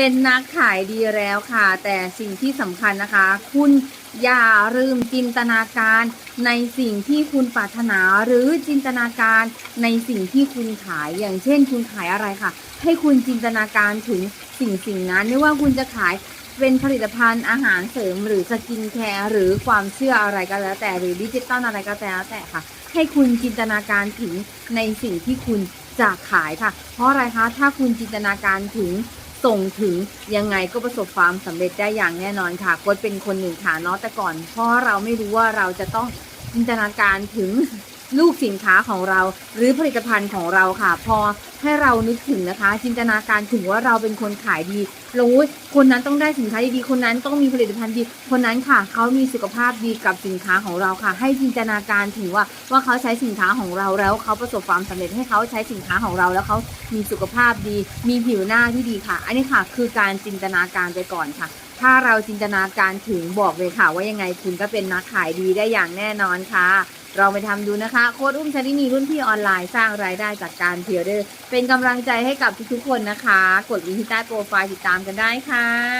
เป็นนักขายดีแล้วค่ะ แต่สิ่งที่สำคัญนะคะ คุณอย่าลืมจินตนาการในสิ่งที่คุณปรารถนาหรือจินตนาการในสิ่งที่คุณขายอย่างเช่น คุณขายอะไรค่ะ ให้คุณจินตนาการถึงสิ่งสิ่งนั้น ไม่ว่าคุณจะขายเป็นผลิตภัณฑ์อาหารเสริมหรือสกินแคร์หรือความเชื่ออะไรก็แล้ว แต่หรือดิจิตอลอะไรก็แล้วแต่ค่ะ ให้คุณจินตนาการถึงในสิ่งที่คุณจะขายค่ะ เพราะอะไรคะถ้าคุณจินตนาการถึง ส่งถึงยังไงก็ประสบความสำเร็จได้อย่างแน่นอนค่ะกดเป็นคนหนึ่งค่ะเนาะแต่ก่อนเพราะเราไม่รู้ว่าเราจะต้องจินตนาการถึง ลูกสินค้าของเรา หรือผลิตภัณฑ์ของเราค่ะ พอให้เรานึกถึงนะคะ จินตนาการถึงว่าเราเป็นคนขายดีเราอุ๊ยคนนั้นต้องได้สินค้าดีๆคนนั้นต้องมีผลิตภัณฑ์ดี คนนั้นค่ะเขามีสุขภาพดีกับสินค้าของเราค่ะ ให้จินตนาการถึงว่าว่าเขาใช้สินค้าของเราแล้วเขาประสบความสำเร็จให้เขาใช้สินค้าของเราแล้วเขามีสุขภาพดี มีผิวหน้าที่ดีค่ะ อันนี้ค่ะ คือการจินตนาการไปก่อนค่ะถ้าเราจินตนาการถึงบอกเลยค่ะ ว่ายังไงคุณก็เป็นนักขายดีได้อย่างแน่นอนค่ะ เราไปทำดูนะคะ โค้ดอุ้มชนินีรุ่นพี่ออนไลน์สร้างรายได้จากการเพียร์เดอร์เป็นกำลังใจให้กับทุกๆคนนะคะ กดลิงก์ที่ใต้โปรไฟล์ติดตามกันได้ค่ะ